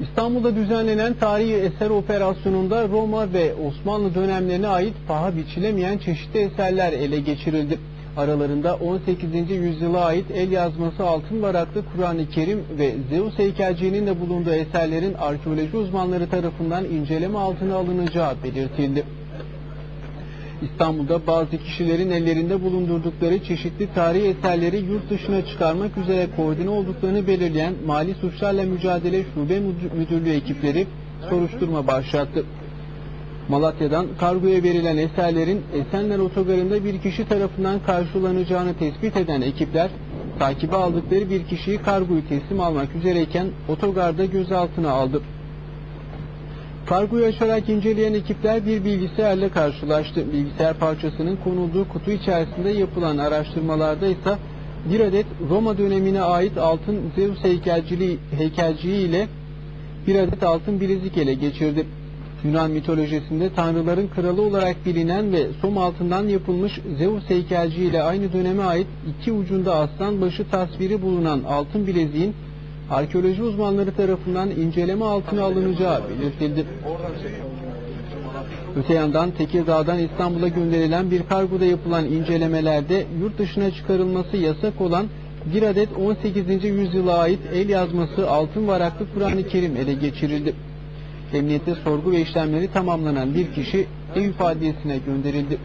İstanbul'da düzenlenen tarihi eser operasyonunda Roma ve Osmanlı dönemlerine ait paha biçilemeyen çeşitli eserler ele geçirildi. Aralarında 18. yüzyıla ait el yazması altın varaklı Kur'an-ı Kerim ve Zeus heykelciğinin de bulunduğu eserlerin arkeoloji uzmanları tarafından inceleme altına alınacağı belirtildi. İstanbul'da bazı kişilerin ellerinde bulundurdukları çeşitli tarihi eserleri yurt dışına çıkarmak üzere koordine olduklarını belirleyen Mali Suçlarla Mücadele Şube Müdürlüğü ekipleri soruşturma başlattı. Malatya'dan kargoya verilen eserlerin Esenler Otogarı'nda bir kişi tarafından karşılanacağını tespit eden ekipler, takibe aldıkları bir kişiyi kargoyu teslim almak üzereyken otogarda gözaltına aldı. Kargoyu açarak inceleyen ekipler bir bilgisayarla karşılaştı. Bilgisayar parçasının konulduğu kutu içerisinde yapılan araştırmalarda ise bir adet Roma dönemine ait altın Zeus heykelciliği, heykelciği ile bir adet altın bilezik ele geçirdi. Yunan mitolojisinde tanrıların kralı olarak bilinen ve som altından yapılmış Zeus heykelciği ile aynı döneme ait iki ucunda aslan başı tasviri bulunan altın bileziğin arkeoloji uzmanları tarafından inceleme altına alınacağı belirtildi. Öte yandan Tekirdağ'dan İstanbul'a gönderilen bir kargoda yapılan incelemelerde yurt dışına çıkarılması yasak olan bir adet 18. yüzyıla ait el yazması altın varaklı Kur'an-ı Kerim ele geçirildi. Emniyette sorgu ve işlemleri tamamlanan bir kişi ev ifadesine gönderildi.